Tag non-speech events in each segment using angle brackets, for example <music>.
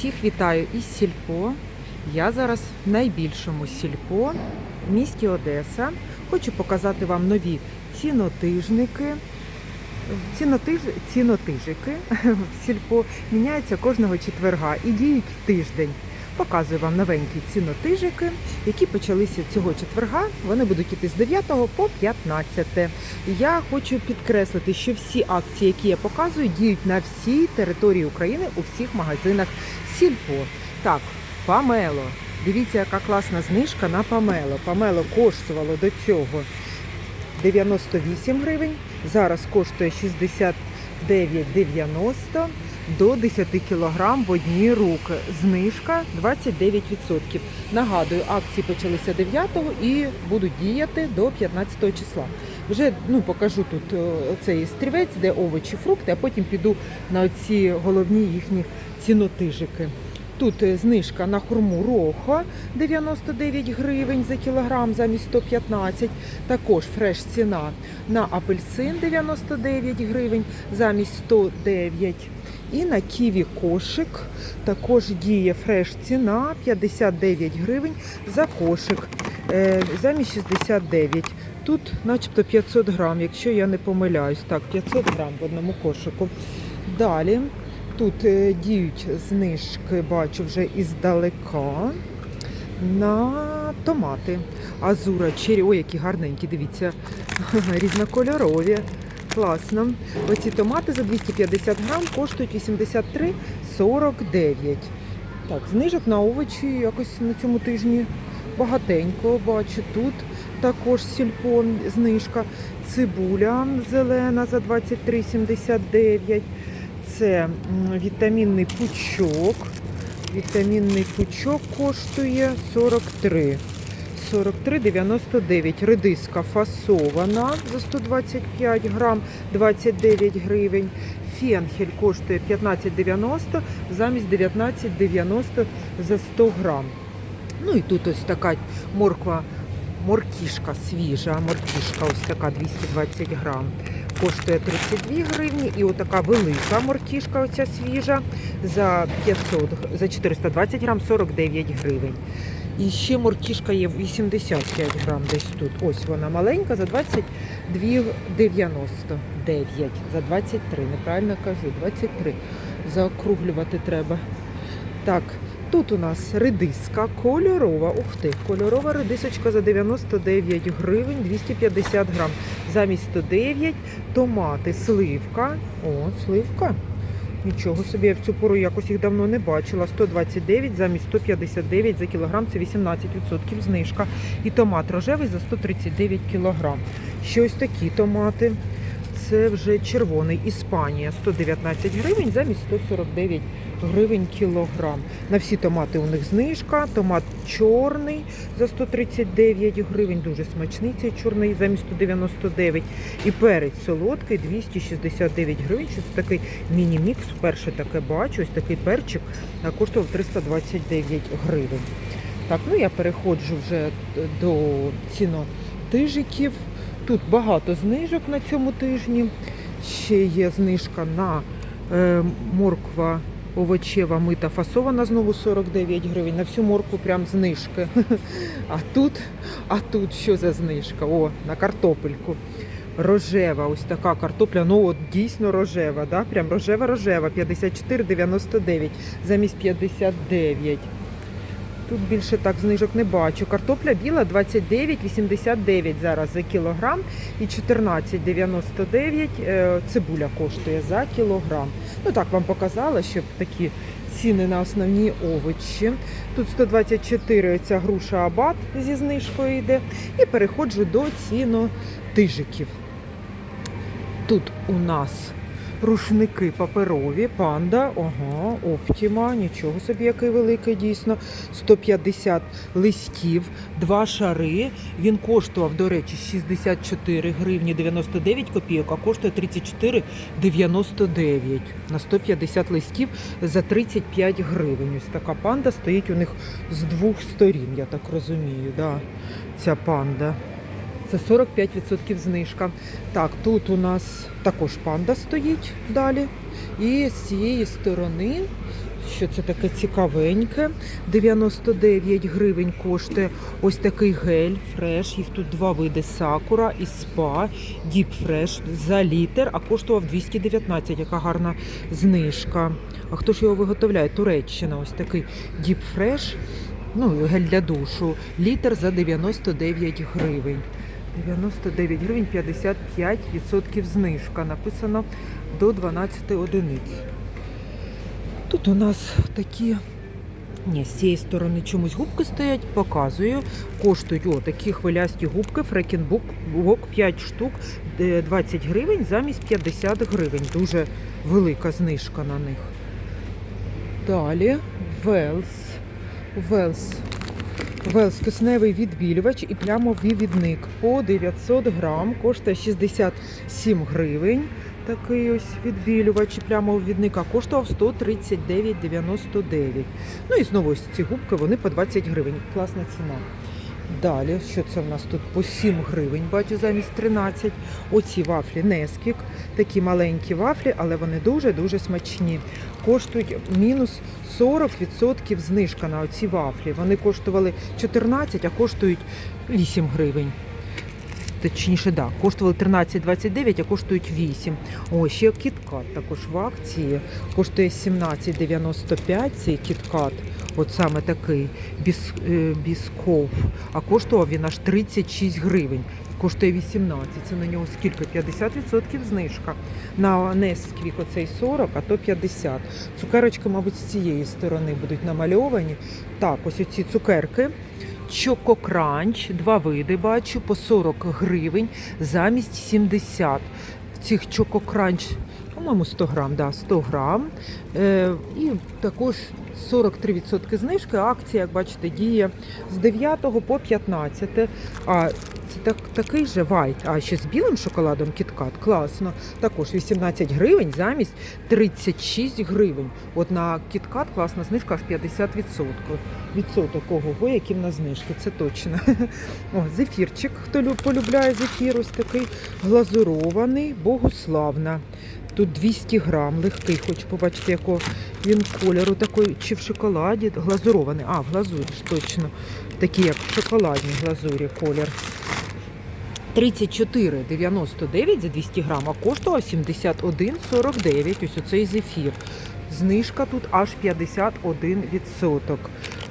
Всіх вітаю із Сільпо. Я зараз в найбільшому сільпо в місті Одеса. Хочу показати вам нові цінотижники. Цінотиж... Цінотижики <laughs> в сільпо міняються кожного четверга і діють тиждень. Показую вам новенькі цінотижики, які почалися цього четверга. Вони будуть іти з 9 по 15. Я хочу підкреслити, що всі акції, які я показую, діють на всій території України у всіх магазинах Сільпо. Так, Памело. Дивіться, яка класна знижка на Памело. Памело коштувало до цього 98 гривень. Зараз коштує 69,90 до 10 кг в одні руки. Знижка 29%. Нагадую, акції почалися 9 і будуть діяти до 15 числа. Вже ну, покажу тут е, цей стрівець, де овочі, фрукти, а потім піду на ці головні їхні цінотижики. Тут е, знижка на хурму Рохо 99 гривень за кілограм замість 115. Також фреш ціна на апельсин 99 гривень замість 109. І на ківі кошик також діє фреш ціна 59 гривень за кошик е, замість 69. Тут начебто 500 грам, якщо я не помиляюсь. Так, 500 грам в одному кошику. Далі тут е, діють знижки, бачу вже іздалека на томати. Азура, чері, ой, які гарненькі, дивіться, <laughs> різнокольорові. Класно. Оці томати за 250 грам коштують 83,49. Так, знижок на овочі якось на цьому тижні багатенько бачу. Тут також сільпо знижка. Цибуля зелена за 23,79. Це вітамінний пучок. Вітамінний пучок коштує 43. 43,99. Редиска фасована за 125 грам 29 гривень. Фенхель коштує 15,90 замість 19,90 за 100 грам. Ну і тут ось така морква, моркішка свіжа, моркішка ось така 220 грам. Коштує 32 гривні. І отака велика моркішка, оця свіжа, за 500, за 420 грам 49 гривень. І ще моркішка є 85 грам десь тут. Ось вона маленька за 22,99. За 23, неправильно кажу, 23. Заокруглювати треба. Так, тут у нас редиска кольорова. Ух ти, кольорова редисочка за 99 гривень 250 грам. Замість 109 томати, сливка. О, сливка. Нічого собі, я в цю пору якось їх давно не бачила. 129 замість 159 за кілограм, це 18% знижка. І томат рожевий за 139 кілограм. Щось ось такі томати. Це вже червоний Іспанія 119 гривень замість 149 гривень кілограм. На всі томати у них знижка. Томат чорний за 139 гривень, дуже смачний цей чорний замість 199. І перець солодкий 269 гривень. Це такий міні-мікс. Вперше таке бачу. Ось такий перчик коштував 329 гривень. Так, ну я переходжу вже до цінотижиків. Тут багато знижок на цьому тижні. Ще є знижка на е, морква овочева мита фасована знову 49 гривень. На всю моркву прям знижки. <laughs> А тут, а тут що за знижка? О, на картопельку. Рожева, ось така картопля, ну от дійсно рожева, да? прям рожева-рожева, 54,99 замість 59. Тут більше так знижок не бачу. Картопля біла 29,89 зараз за кілограм і 14,99 е, цибуля коштує за кілограм. Ну так вам показала, щоб такі ціни на основні овочі. Тут 124 ця груша абат зі знижкою йде. І переходжу до цінотижиків. Тут у нас рушники паперові, панда, ага, оптіма, нічого собі, який великий, дійсно. 150 листів, два шари. Він коштував, до речі, 64 гривні 99 копійок, а коштує 34,99 на 150 листів за 35 гривень. Ось така панда стоїть у них з двох сторін, я так розумію. Да, ця панда. Це 45% знижка. Так, тут у нас також панда стоїть далі. І з цієї сторони що це таке цікавеньке. 99 гривень коштує ось такий гель фреш. Їх тут два види сакура і спа. Діп фреш за літр, а коштував 219. Яка гарна знижка. А хто ж його виготовляє? Туреччина. Ось такий діп фреш. Ну, гель для душу. Літр за 99 гривень. 99 гривень 55% знижка. Написано до 12 одиниць. Тут у нас такі. Ні, з цієї сторони чомусь губки стоять, показую. Коштують о, такі хвилясті губки, Фрекінбук Вок 5 штук, е, 20 гривень замість 50 гривень. Дуже велика знижка на них. Далі Велс. Велс. Велс кисневий відбілювач і плямовий відник по 900 грам. Коштує 67 гривень. Такий ось відбілювач і плямовий відник, а коштував 139,99. Ну і знову ось ці губки, вони по 20 гривень. Класна ціна. Далі, що це в нас тут по 7 гривень, бачу, замість 13. Оці вафлі Нескік. Такі маленькі вафлі, але вони дуже-дуже смачні. Коштують мінус 40% знижка на оці вафлі. Вони коштували 14, а коштують 8 гривень. Точніше, да, коштували 13,29, а коштують 8. О, ще кіткат також в акції. Коштує 17,95 цей кіткат. От саме такий біс, е, бісков. А коштував він аж 36 гривень. Коштує 18. Це на нього скільки? 50% знижка. На Несквік оцей 40, а то 50. Цукерочки, мабуть, з цієї сторони будуть намальовані. Так, ось оці цукерки. Чококранч, два види бачу, по 40 гривень замість 70. В цих чококранч, по-моєму, 100 грам, да, 100 грам. Е, і також 43% знижки. Акція, як бачите, діє з 9 по 15. А це так, такий же вайт, а ще з білим шоколадом кіткат. Класно. Також 18 гривень замість 36 гривень. От на кіткат класна знижка аж 50%. Відсоток ого, які в знижки, це точно. <laughs> О, зефірчик, хто полюбляє зефір, ось такий глазурований, богославна. Тут 200 грам, легкий, хочу побачити, якого він кольору такий, чи в шоколаді, глазурований. А, в глазурі ж точно. Такі, як в шоколадній глазурі колір. 34,99 за 200 грам, а коштував 71,49. Ось оцей зефір. Знижка тут аж 51%.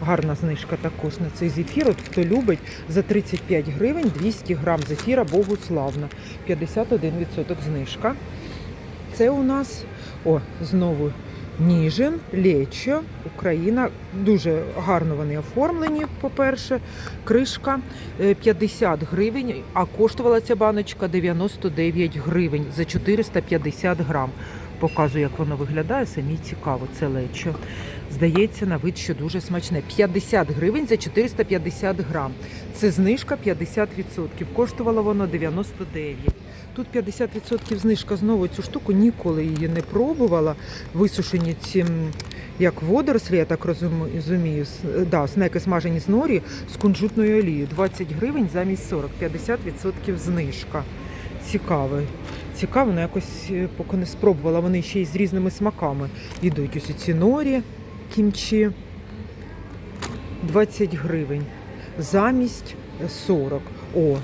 Гарна знижка також на цей зефір. От хто любить за 35 гривень 200 грам зефіра Богуславна. 51% знижка. Це у нас о, знову Ніжин, Лечо, Україна. Дуже гарно вони оформлені, по-перше. Кришка е, 50 гривень, а коштувала ця баночка 99 гривень за 450 грам. Показую, як воно виглядає, самі цікаво, це лечо. Здається, на вид, що дуже смачне. 50 гривень за 450 грам. Це знижка 50%. Коштувало воно 99. Тут 50% знижка знову цю штуку, ніколи її не пробувала. Висушені ці, як водорослі, я так розумію, да, снеки смажені з норі з кунжутною олією. 20 гривень замість 40, 50% знижка. Цікавий. Цікаво, але якось е, поки не спробувала. Вони ще й з різними смаками йдуть. Ось ці норі, кімчі. 20 гривень. Замість 40. О,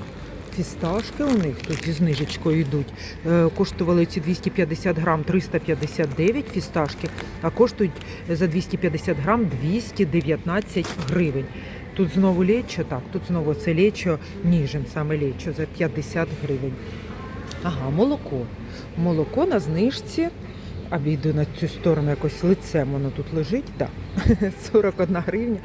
фісташки у них тут зі знижечкою йдуть. Е, Коштували ці 250 грам 359 фісташки, а коштують за 250 грам 219 гривень. Тут знову лечо, так, тут знову це лечо, ніжен саме лечо за 50 гривень. Ага, молоко. Молоко на знижці. Обійду на цю сторону якось лицем воно тут лежить. Да. <laughs> 41 гривня,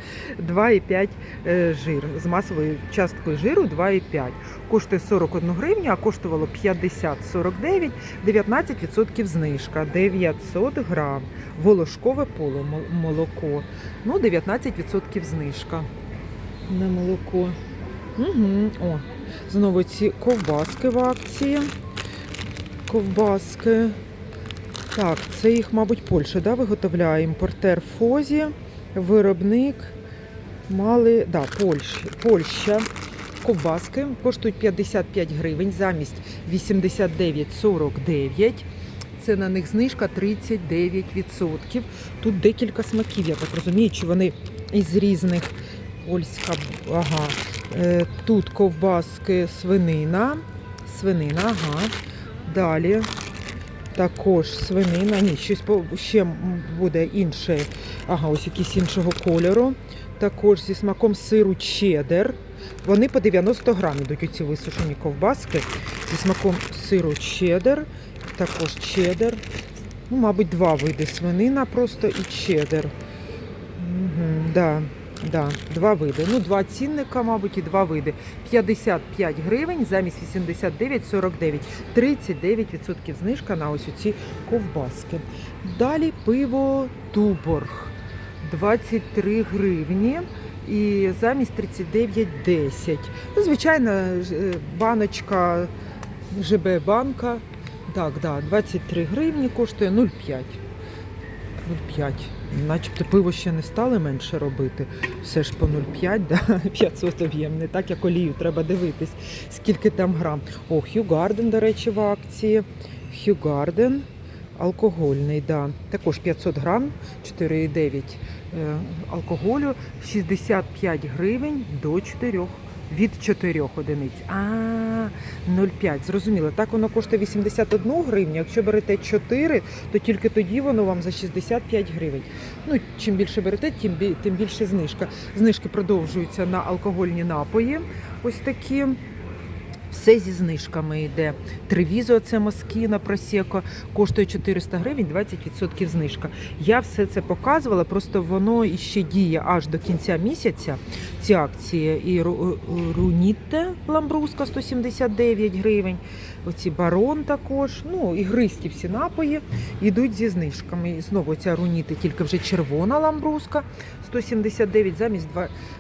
2,5 е, жир. З масовою часткою жиру 2,5. Коштує 41 гривню, а коштувало 50,49, 19% знижка, 900 грам. Волошкове поло молоко. Ну, 19% знижка на молоко. Угу. О, знову ці ковбаски в акції. Ковбаски. Так, це їх, мабуть, Польща да, виготовляє. Імпортер Фозі, виробник мали, да, Польща. Польща. Ковбаски коштують 55 гривень замість 89,49. Це на них знижка 39%. Тут декілька смаків, я так розумію, чи вони із різних польська, ага. Е, Тут ковбаски свинина. Свинина, ага. Далі також свинина. Ні, щось ще буде інше. Ага, ось якісь іншого кольору. Також зі смаком сиру чеддер. Вони по 90 грам ідуть оці висушені ковбаски. Зі смаком сиру чеддер. Також чеддер. Ну, мабуть, два види свинина просто і чеддер. Угу, да, да, два види. Ну, два цінника, мабуть, і два види. 55 гривень замість 89,49. 39% знижка на ось ці ковбаски. Далі пиво Туборг. 23 гривні. І замість 39,10. Ну, звичайно, е, баночка ЖБ банка. Так, да, 23 гривні коштує 0,5. 0,5. Начебто пиво ще не стали менше робити. Все ж по 0,5, да? <laughs> 500 об'єм. Не так, як олію, треба дивитись, скільки там грам. О, Hugh Garden, до речі, в акції. Hugh Garden. Алкогольний, да. Також 500 грам, 4,9 е, алкоголю, 65 гривень до 4. Від 4 одиниць. А, 0,5. Зрозуміло. Так воно коштує 81 гривню. Якщо берете 4, то тільки тоді воно вам за 65 гривень. Ну, чим більше берете, тим, тим більше знижка. Знижки продовжуються на алкогольні напої. Ось такі. Все зі знижками йде. Тревізо, це Москіна, Просеко, коштує 400 гривень, 20% знижка. Я все це показувала, просто воно іще діє аж до кінця місяця. Ці акції. І Ру- Руніте Ламбруска 179 гривень. Оці барон також. Ну, і гристі всі напої йдуть зі знижками. І знову ця руніти, тільки вже червона ламбруска 179 замість,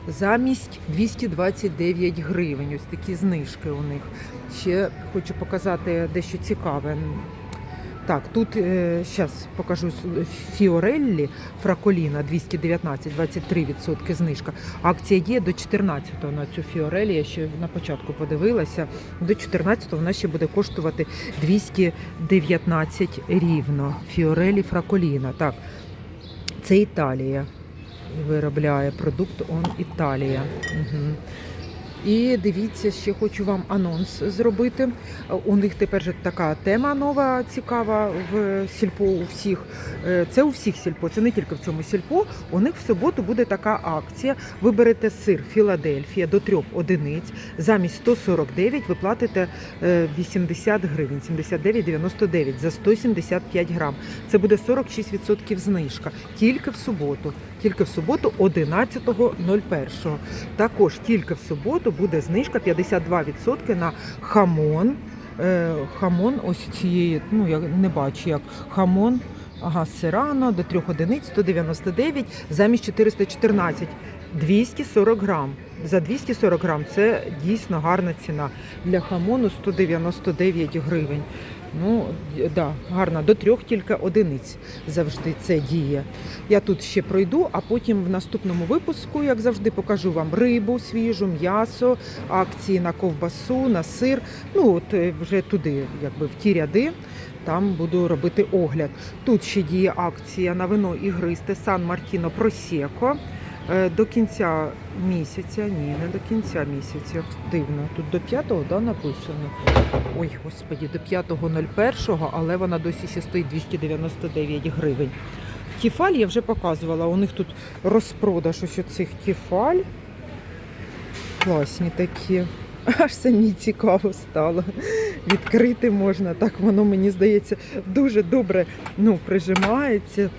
замість 229 гривень. Ось такі знижки у них. Ще хочу показати дещо цікаве. Так, тут зараз покажу Фіореллі Фраколіна 219, 23% знижка. Акція є до 14-го на цю Фіорелі. Я ще на початку подивилася. До 14-го вона ще буде коштувати 219 рівно. Фіорелі Фраколіна. Так, це Італія виробляє продукт Он Італія. Угу. І дивіться, ще хочу вам анонс зробити. У них тепер же така тема нова, цікава в сільпо у всіх. Е, Це у всіх сільпо, це не тільки в цьому сільпо. У них в суботу буде така акція. Ви берете сир Філадельфія до трьох одиниць. Замість 149 ви платите е, 80 гривень, 79,99 за 175 грам. Це буде 46% знижка. Тільки в суботу. Тільки в суботу 11.01. Також тільки в суботу буде знижка 52% на хамон. Е, хамон ось цієї, ну я не бачу як хамон. Ага, сирано до 3 одиниць 199 замість 414. 240 грам. За 240 грам це дійсно гарна ціна. Для хамону 199 гривень. Ну, да, гарна, до трьох тільки одиниць завжди це діє. Я тут ще пройду, а потім в наступному випуску, як завжди, покажу вам рибу свіжу, м'ясо, акції на ковбасу, на сир. Ну, от е, вже туди, якби в ті ряди. Там буду робити огляд. Тут ще діє акція на вино ігристе Сан Мартіно Просеко. Е, До кінця місяця, ні, не до кінця місяця. Дивно. Тут до 5-го да, написано. Ой, господі, до 5.01, але вона досі ще стоїть 299 гривень. Тіфаль я вже показувала. У них тут розпродаж ось оцих тіфаль. Класні такі. Аж самі цікаво стало. Відкрити можна. Так воно, мені здається, дуже добре ну, прижимається.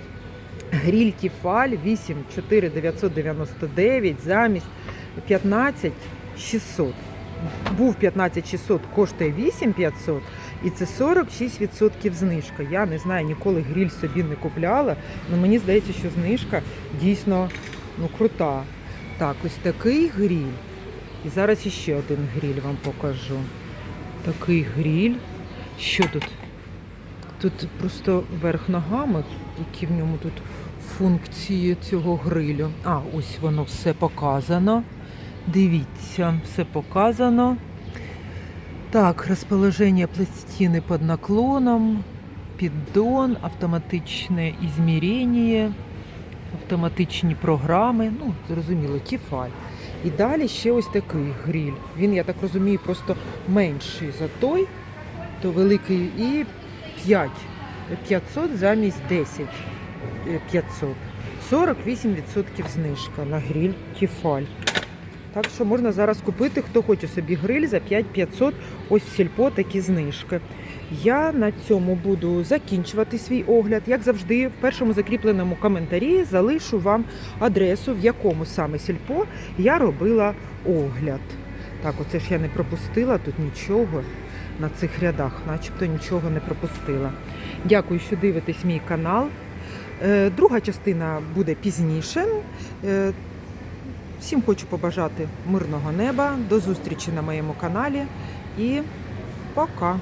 Гріль Тіфаль 8 4999 замість 15 600. Був 15 600, коштує 8 500 і це 46% знижка. Я не знаю, ніколи гріль собі не купляла, але мені здається, що знижка дійсно ну, крута. Так, ось такий гріль. І зараз іще один гріль вам покажу. Такий гріль. Що тут? Тут просто верх ногами, які в ньому тут функції цього грилю. А, ось воно все показано. Дивіться, все показано. Так, розположення пластини під наклоном. піддон, автоматичне ізмірення, автоматичні програми. Ну, зрозуміло, Тіфаль. І далі ще ось такий гриль. Він, я так розумію, просто менший за той, то великий і 5. 500 замість 10 е, 500. 48% знижка на гриль Тіфаль. Так що можна зараз купити, хто хоче собі гриль за 5500, ось в сільпо такі знижки. Я на цьому буду закінчувати свій огляд. Як завжди, в першому закріпленому коментарі залишу вам адресу, в якому саме сільпо я робила огляд. Так, оце ж я не пропустила тут нічого на цих рядах, начебто нічого не пропустила. Дякую, що дивитесь мій канал. Е, Друга частина буде пізніше. Е, Всім хочу побажати мирного неба, до зустрічі на моєму каналі і пока!